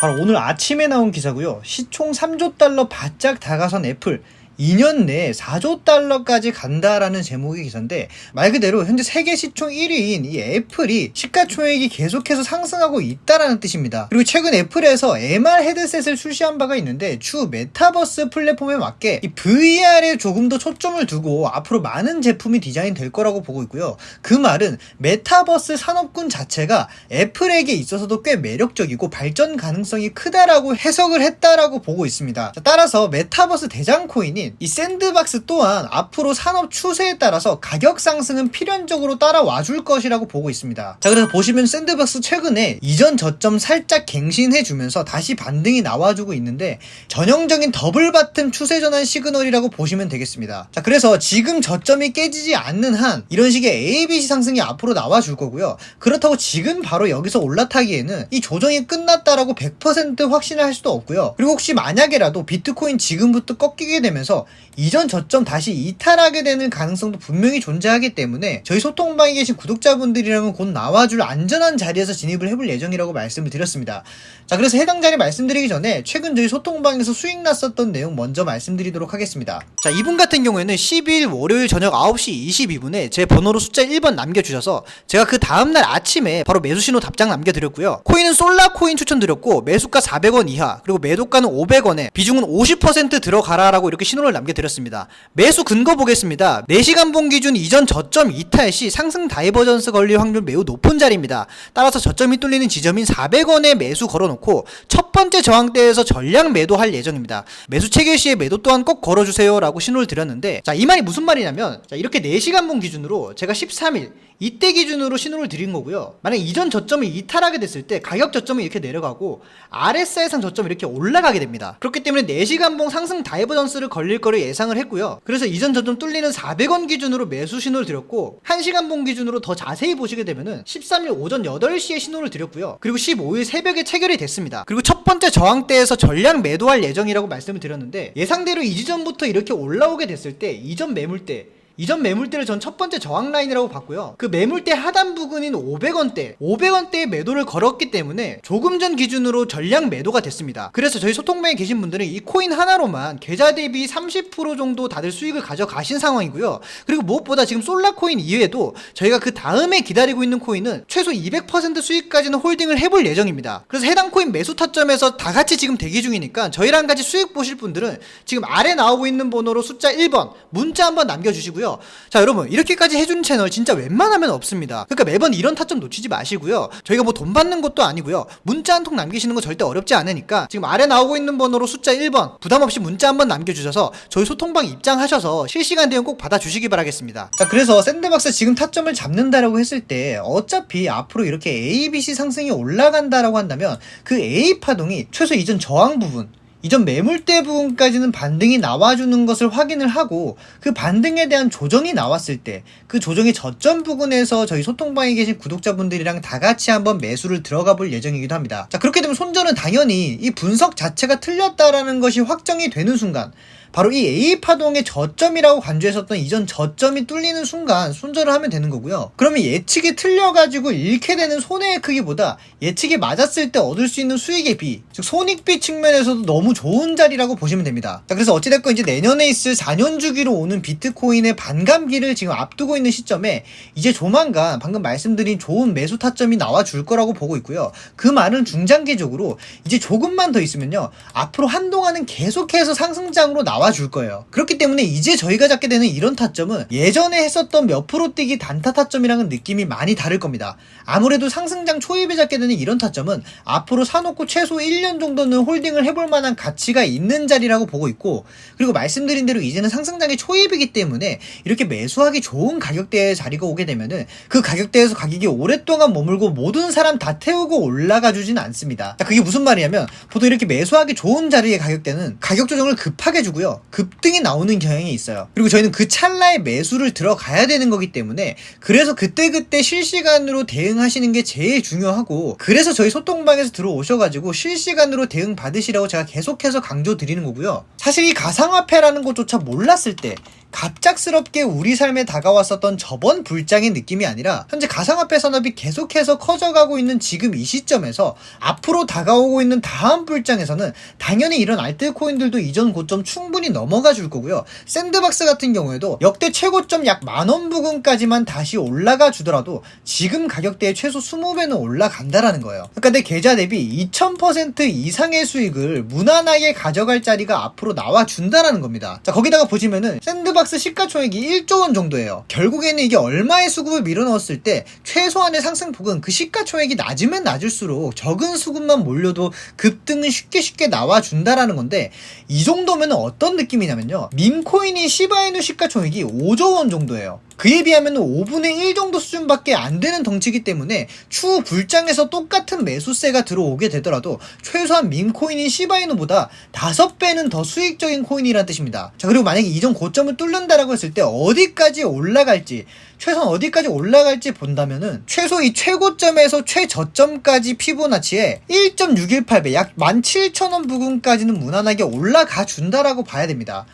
바로 오늘 아침에 나온 기사고요. 시총 3조 달러 바짝 다가선 애플. 2년 내에 4조 달러까지 간다라는 제목의 기사인데 말 그대로 현재 세계 시총 1위인 이 애플이 시가총액이 계속해서 상승하고 있다라는 뜻입니다. 그리고 최근 애플에서 MR 헤드셋을 출시한 바가 있는데 주 메타버스 플랫폼에 맞게 이 VR에 조금 더 초점을 두고 앞으로 많은 제품이 디자인 될 거라고 보고 있고요. 그 말은 메타버스 산업군 자체가 애플에게 있어서도 꽤 매력적이고 발전 가능성이 크다라고 해석을 했다라고 보고 있습니다. 자, 따라서 메타버스 대장 코인 인이 샌드박스 또한 앞으로 산업 추세에 따라서 가격 상승은 필연적으로 따라와 줄 것이라고 보고 있습니다. 자, 그래서 보시면 샌드박스 최근에 이전 저점 살짝 갱신해 주면서 다시 반등이 나와주고 있는데 전형적인 더블 바튼 추세 전환 시그널이라고 보시면 되겠습니다. 자, 그래서 지금 저점이 깨지지 않는 한 이런 식의 ABC 상승이 앞으로 나와 줄 거고요. 그렇다고 지금 바로 여기서 올라타기에는 이 조정이 끝났다라고 100% 확신을 할 수도 없고요. 그리고 혹시 만약에라도 비트코인 지금부터 꺾이게 되면서 이전 저점 다시 이탈하게 되는 가능성도 분명히 존재하기 때문에 저희 소통방에 계신 구독자분들이랑은 곧 나와줄 안전한 자리에서 진입을 해볼 예정이라고 말씀을 드렸습니다. 자, 그래서 해당 자리 말씀드리기 전에 최근 저희 소통방에서 수익 났었던 내용 먼저 말씀드리도록 하겠습니다. 자, 이분 같은 경우에는 12일 월요일 저녁 9시 22분에 제 번호로 숫자 1번 남겨주셔서 제가 그 다음날 아침에 바로 매수 신호 답장 남겨드렸고요. 코인은 솔라 코인 추천드렸고 매수가 400원 이하 그리고 매도가는 500원에 비중은 50% 들어가라라고 이렇게 신호를 남겨드렸습니다. 매수 근거 보겠습니다. 4시간 본 기준 이전 저점 이탈 시 상승 다이버전스 걸릴 확률 매우 높은 자리입니다. 따라서 저점이 뚫리는 지점인 400원에 매수 걸어놓고 첫 번째 저항대에서 전량 매도할 예정입니다. 매수 체결 시에 매도 또한 꼭 걸어주세요 라고 신호를 드렸는데 자 이 말이 무슨 말이냐면 자 이렇게 4시간 본 기준으로 제가 13일 이때 기준으로 신호를 드린 거고요. 만약 이전 저점이 이탈하게 됐을 때 가격 저점이 이렇게 내려가고 RSI상 저점이 이렇게 올라가게 됩니다. 그렇기 때문에 4시간 봉 상승 다이버전스를 걸릴 거를 예상을 했고요. 그래서 이전 저점 뚫리는 400원 기준으로 매수 신호를 드렸고 1시간 봉 기준으로 더 자세히 보시게 되면은 13일 오전 8시에 신호를 드렸고요. 그리고 15일 새벽에 체결이 됐습니다. 그리고 첫 번째 저항대에서 전량 매도할 예정이라고 말씀을 드렸는데 예상대로 이 지점부터 이렇게 올라오게 됐을 때 이전 매물대 이전 매물대를 전 첫 번째 저항 라인이라고 봤고요. 그 매물대 하단 부근인 500원대, 500원대에 매도를 걸었기 때문에 조금 전 기준으로 전량 매도가 됐습니다. 그래서 저희 소통방에 계신 분들은 이 코인 하나로만 계좌 대비 30% 정도 다들 수익을 가져가신 상황이고요. 그리고 무엇보다 지금 솔라 코인 이외에도 저희가 그 다음에 기다리고 있는 코인은 최소 200% 수익까지는 홀딩을 해볼 예정입니다. 그래서 해당 코인 매수 타점에서 다 같이 지금 대기 중이니까 저희랑 같이 수익 보실 분들은 지금 아래 나오고 있는 번호로 숫자 1번 문자 한번 남겨주시고요. 자 여러분 이렇게까지 해준 채널 진짜 웬만하면 없습니다. 그러니까 매번 이런 타점 놓치지 마시고요. 저희가 뭐 돈 받는 것도 아니고요. 문자 한 통 남기시는 거 절대 어렵지 않으니까 지금 아래 나오고 있는 번호로 숫자 1번 부담 없이 문자 한번 남겨주셔서 저희 소통방 입장하셔서 실시간 대응 꼭 받아주시기 바라겠습니다. 자 그래서 샌드박스 지금 타점을 잡는다라고 했을 때 어차피 앞으로 이렇게 ABC 상승이 올라간다라고 한다면 그 A 파동이 최소 이전 저항 부분 이전 매물대 부분까지는 반등이 나와주는 것을 확인을 하고 그 반등에 대한 조정이 나왔을 때 그 조정의 저점 부근에서 저희 소통방에 계신 구독자분들이랑 다 같이 한번 매수를 들어가 볼 예정이기도 합니다. 자 그렇게 되면 손절은 당연히 이 분석 자체가 틀렸다라는 것이 확정이 되는 순간 바로 이 A 파동의 저점이라고 간주했었던 이전 저점이 뚫리는 순간 손절을 하면 되는 거고요. 그러면 예측이 틀려가지고 잃게 되는 손해의 크기보다 예측이 맞았을 때 얻을 수 있는 수익의 비, 즉 손익비 측면에서도 너무 좋은 자리라고 보시면 됩니다. 자, 그래서 어찌됐건 이제 내년에 있을 4년 주기로 오는 비트코인의 반감기를 지금 앞두고 있는 시점에 이제 조만간 방금 말씀드린 좋은 매수 타점이 나와 줄 거라고 보고 있고요. 그 말은 중장기적으로 이제 조금만 더 있으면요. 앞으로 한동안은 계속해서 상승장으로 나와 줄 거예요. 그렇기 때문에 이제 저희가 잡게 되는 이런 타점은 예전에 했었던 몇 프로 뛰기 단타 타점이랑은 느낌이 많이 다를 겁니다. 아무래도 상승장 초입에 잡게 되는 이런 타점은 앞으로 사놓고 최소 1년 정도는 홀딩을 해볼 만한 가치가 있는 자리라고 보고 있고 그리고 말씀드린 대로 이제는 상승장의 초입이기 때문에 이렇게 매수하기 좋은 가격대에 자리가 오게 되면은 그 가격대에서 가격이 오랫동안 머물고 모든 사람 다 태우고 올라가 주진 않습니다. 자, 그게 무슨 말이냐면 보통 이렇게 매수하기 좋은 자리의 가격대는 가격 조정을 급하게 주고요. 나오고요. 급등이 나오는 경향이 있어요. 그리고 저희는 그 찰나에 매수를 들어가야 되는 거기 때문에 그래서 그때그때 실시간으로 대응하시는 게 제일 중요하고 그래서 저희 소통방에서 들어오셔가지고 실시간으로 대응 받으시라고 제가 계속해서 강조 드리는 거고요. 사실 이 가상화폐라는 것조차 몰랐을 때 갑작스럽게 우리 삶에 다가왔었던 저번 불장의 느낌이 아니라 현재 가상화폐 산업이 계속해서 커져가고 있는 지금 이 시점에서 앞으로 다가오고 있는 다음 불장에서는 당연히 이런 알트코인들도 이전 고점 충분히 넘어가 줄 거고요. 샌드박스 같은 경우에도 역대 최고점 약 만원 부근까지만 다시 올라가 주더라도 지금 가격대의 최소 20배는 올라간다라는 거예요. 그러니까 내 계좌 대비 2000% 이상의 수익을 무난하게 가져갈 자리가 앞으로 나와 준다라는 겁니다. 자, 거기다가 보시면은 샌드박스 시가총액이 1조 원 정도예요. 결국에는 이게 얼마의 수급을 밀어넣었을 때 최소한의 상승폭은 그 시가총액이 낮으면 낮을수록 적은 수급만 몰려도 급등은 쉽게 쉽게 나와 준다라는 건데 이 정도면 어떤 느낌이냐면요. 밈코인이 시바이누 시가총액이 5조 원 정도예요. 그에 비하면 5분의 1 정도 수준밖에 안 되는 덩치이기 때문에 추후 불장에서 똑같은 매수세가 들어오게 되더라도 최소한 밈코인인 시바이누보다 5배는 더 수익적인 코인이라는 뜻입니다. 자, 그리고 만약에 이전 고점을 뚫는다라고 했을 때 어디까지 올라갈지 최소한 어디까지 올라갈지 본다면은 최소 이 최고점에서 최저점까지 피보나치에 1.618배 약 17,000원 부근까지는 무난하게 올라가 준다라고 봐야 됩니다.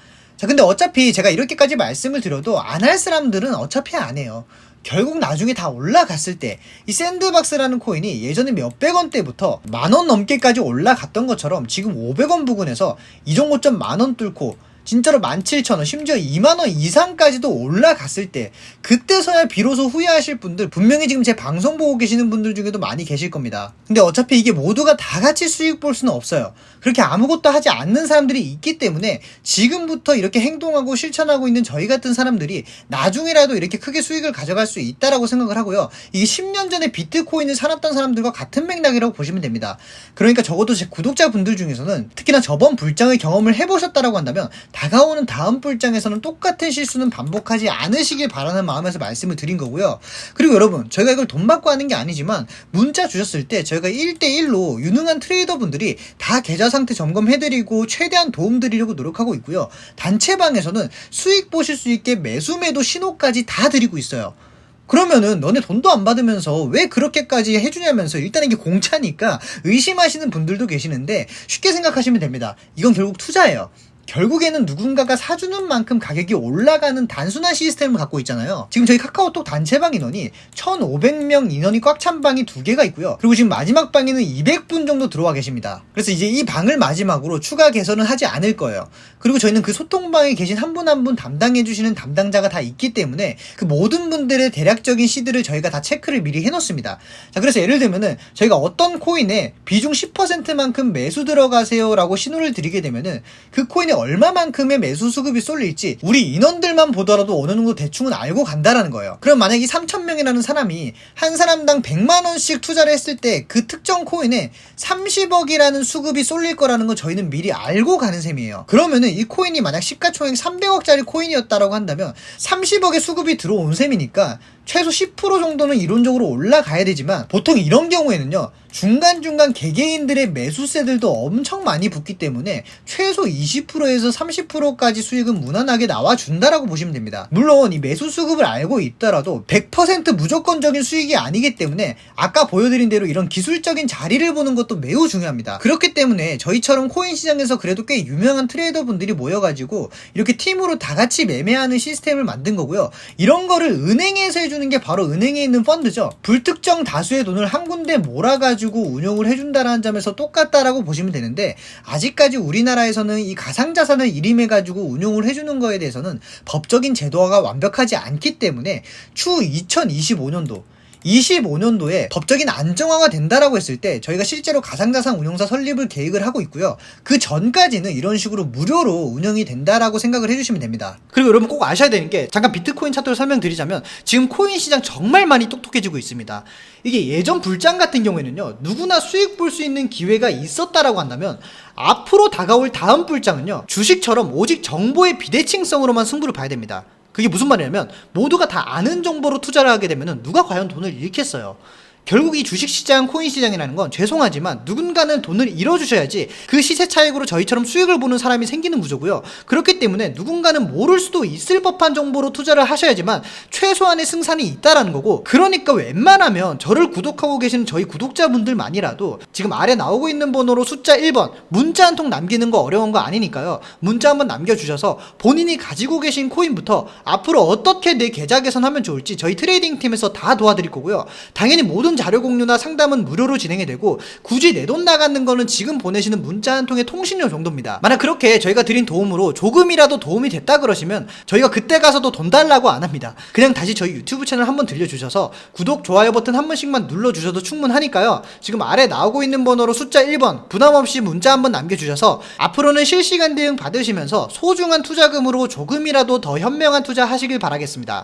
자, 근데 어차피 제가 이렇게까지 말씀을 드려도 안 할 사람들은 어차피 안 해요. 결국 나중에 다 올라갔을 때 이 샌드박스라는 코인이 예전에 몇백 원대부터 만 원 넘게까지 올라갔던 것처럼 지금 500원 부근에서 이전 고점 만 원 뚫고 진짜로 17,000원, 심지어 2만원 이상까지도 올라갔을 때, 그때서야 비로소 후회하실 분들, 분명히 지금 제 방송 보고 계시는 분들 중에도 많이 계실 겁니다. 근데 어차피 이게 모두가 다 같이 수익 볼 수는 없어요. 그렇게 아무것도 하지 않는 사람들이 있기 때문에 지금부터 이렇게 행동하고 실천하고 있는 저희 같은 사람들이 나중에라도 이렇게 크게 수익을 가져갈 수 있다라고 생각을 하고요. 이게 10년 전에 비트코인을 사놨던 사람들과 같은 맥락이라고 보시면 됩니다. 그러니까 적어도 제 구독자분들 중에서는 특히나 저번 불장의 경험을 해보셨다라고 한다면 다가오는 다음 불장에서는 똑같은 실수는 반복하지 않으시길 바라는 마음에서 말씀을 드린 거고요. 그리고 여러분, 저희가 이걸 돈 받고 하는 게 아니지만 문자 주셨을 때 저희가 1대1로 유능한 트레이더분들이 다 계좌 상태 점검해드리고 최대한 도움 드리려고 노력하고 있고요. 단체방에서는 수익 보실 수 있게 매수 매도 신호까지 다 드리고 있어요. 그러면은 너네 돈도 안 받으면서 왜 그렇게까지 해주냐면서 일단 이게 공짜니까 의심하시는 분들도 계시는데 쉽게 생각하시면 됩니다. 이건 결국 투자예요. 결국에는 누군가가 사주는 만큼 가격이 올라가는 단순한 시스템을 갖고 있잖아요. 지금 저희 카카오톡 단체방 인원이 1,500명 인원이 꽉 찬 방이 두 개가 있고요. 그리고 지금 마지막 방에는 200분 정도 들어와 계십니다. 그래서 이제 이 방을 마지막으로 추가 개선은 하지 않을 거예요. 그리고 저희는 그 소통방에 계신 한 분 한분 담당해 주시는 담당자가 다 있기 때문에 그 모든 분들의 대략적인 시드를 저희가 다 체크를 미리 해 놓습니다. 자, 그래서 예를 들면은 저희가 어떤 코인에 비중 10%만큼 매수 들어가세요라고 신호를 드리게 되면은 그 코인에 얼마만큼의 매수 수급이 쏠릴지 우리 인원들만 보더라도 어느 정도 대충은 알고 간다라는 거예요. 그럼 만약에 3,000명이라는 사람이 한 사람당 100만 원씩 투자를 했을 때 그 특정 코인에 30억이라는 수급이 쏠릴 거라는 건 저희는 미리 알고 가는 셈이에요. 그러면은 이 코인이 만약 시가총액 300억짜리 코인이었다라고 한다면 30억의 수급이 들어온 셈이니까 최소 10% 정도는 이론적으로 올라가야 되지만 보통 이런 경우에는요 중간중간 개개인들의 매수세들도 엄청 많이 붙기 때문에 최소 20%에서 30%까지 수익은 무난하게 나와준다라고 보시면 됩니다. 물론 이 매수 수급을 알고 있더라도 100% 무조건적인 수익이 아니기 때문에 아까 보여드린 대로 이런 기술적인 자리를 보는 것도 매우 중요합니다. 그렇기 때문에 저희처럼 코인 시장에서 그래도 꽤 유명한 트레이더 분들이 모여가지고 이렇게 팀으로 다 같이 매매하는 시스템을 만든 거고요. 이런 거를 은행에서 해주는 게 바로 은행에 있는 펀드죠. 불특정 다수의 돈을 한 군데 몰아가지고 운용을 해준다라는 점에서 똑같다라고 보시면 되는데 아직까지 우리나라에서는 이 가상자산을 일임해가지고 운용을 해주는 거에 대해서는 법적인 제도화가 완벽하지 않기 때문에 추후 2025년도 25년도에 법적인 안정화가 된다라고 했을 때 저희가 실제로 가상자산 운용사 설립을 계획을 하고 있고요. 그 전까지는 이런 식으로 무료로 운영이 된다라고 생각을 해주시면 됩니다. 그리고 여러분 꼭 아셔야 되는 게 잠깐 비트코인 차트를 설명드리자면 지금 코인 시장 정말 많이 똑똑해지고 있습니다. 이게 예전 불장 같은 경우에는요. 누구나 수익 볼 수 있는 기회가 있었다라고 한다면 앞으로 다가올 다음 불장은요. 주식처럼 오직 정보의 비대칭성으로만 승부를 봐야 됩니다. 그게 무슨 말이냐면 모두가 다 아는 정보로 투자를 하게 되면 누가 과연 돈을 잃겠어요. 결국 이 주식시장, 코인시장이라는 건 죄송하지만 누군가는 돈을 잃어주셔야지 그 시세 차익으로 저희처럼 수익을 보는 사람이 생기는 구조고요. 그렇기 때문에 누군가는 모를 수도 있을 법한 정보로 투자를 하셔야지만 최소한의 승산이 있다라는 거고 그러니까 웬만하면 저를 구독하고 계시는 저희 구독자분들만이라도 지금 아래 나오고 있는 번호로 숫자 1번 문자 한 통 남기는 거 어려운 거 아니니까요. 문자 한번 남겨주셔서 본인이 가지고 계신 코인부터 앞으로 어떻게 내 계좌 개선하면 좋을지 저희 트레이딩 팀에서 다 도와드릴 거고요. 당연히 모든 자료 공유나 상담은 무료로 진행이 되고 굳이 내 돈 나가는 거는 지금 보내시는 문자 한 통의 통신료 정도입니다. 만약 그렇게 저희가 드린 도움으로 조금이라도 도움이 됐다 그러시면 저희가 그때 가서도 돈 달라고 안 합니다. 그냥 다시 저희 유튜브 채널 한번 들려주셔서 구독, 좋아요 버튼 한 번씩만 눌러주셔도 충분하니까요. 지금 아래 나오고 있는 번호로 숫자 1번 부담 없이 문자 한번 남겨주셔서 앞으로는 실시간 대응 받으시면서 소중한 투자금으로 조금이라도 더 현명한 투자 하시길 바라겠습니다.